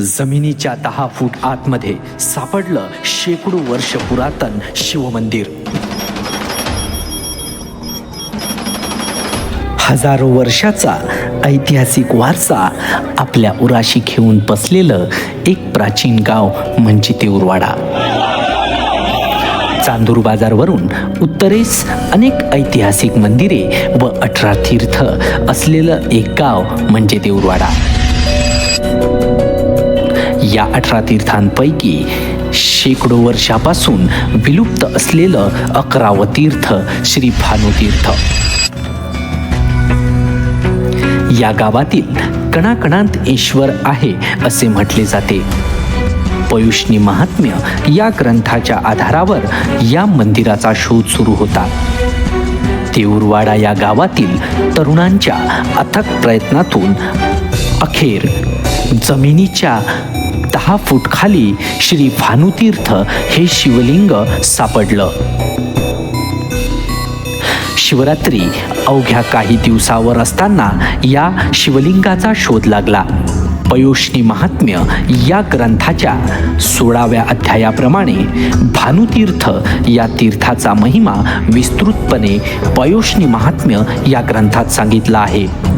जमिनीच्या दहा फूट आतमध्ये सापडलं शेकडो वर्ष पुरातन शिवमंदिर. हजारो वर्षाचा ऐतिहासिक वारसा आपल्या उराशी घेऊन बसलेलं एक प्राचीन गाव म्हणजे तेऊरवाडा चांदूर बाजारवरून उत्तरेस अनेक ऐतिहासिक मंदिरे व अठरा तीर्थ असलेलं एक गाव म्हणजे देऊरवाडा या अठरा तीर्थांपैकी शेकडो वर्षापासून विलुप्त असलेलं अकरावं तीर्थ श्री भानुतीर्थ. या गावातील कणाकणांत ईश्वर आहे असे म्हटले जाते. पयुष्णी महात्म्य या ग्रंथाच्या आधारावर या मंदिराचा शोध सुरू होता. देऊरवाडा या गावातील तरुणांच्या अथक प्रयत्नातून अखेर जमिनीच्या दहा फूट खाली श्री भानुतीर्थ हे शिवलिंग सापडलं. शिवरात्री अवघ्या काही दिवसावर असताना या शिवलिंगाचा शोध लागला. पयोष्णी महात्म्य या ग्रंथाच्या सोळाव्या अध्यायाप्रमाणे भानुतीर्थ या तीर्थाचा महिमा विस्तृतपणे पयोष्णी महात्म्य या ग्रंथात सांगितला आहे.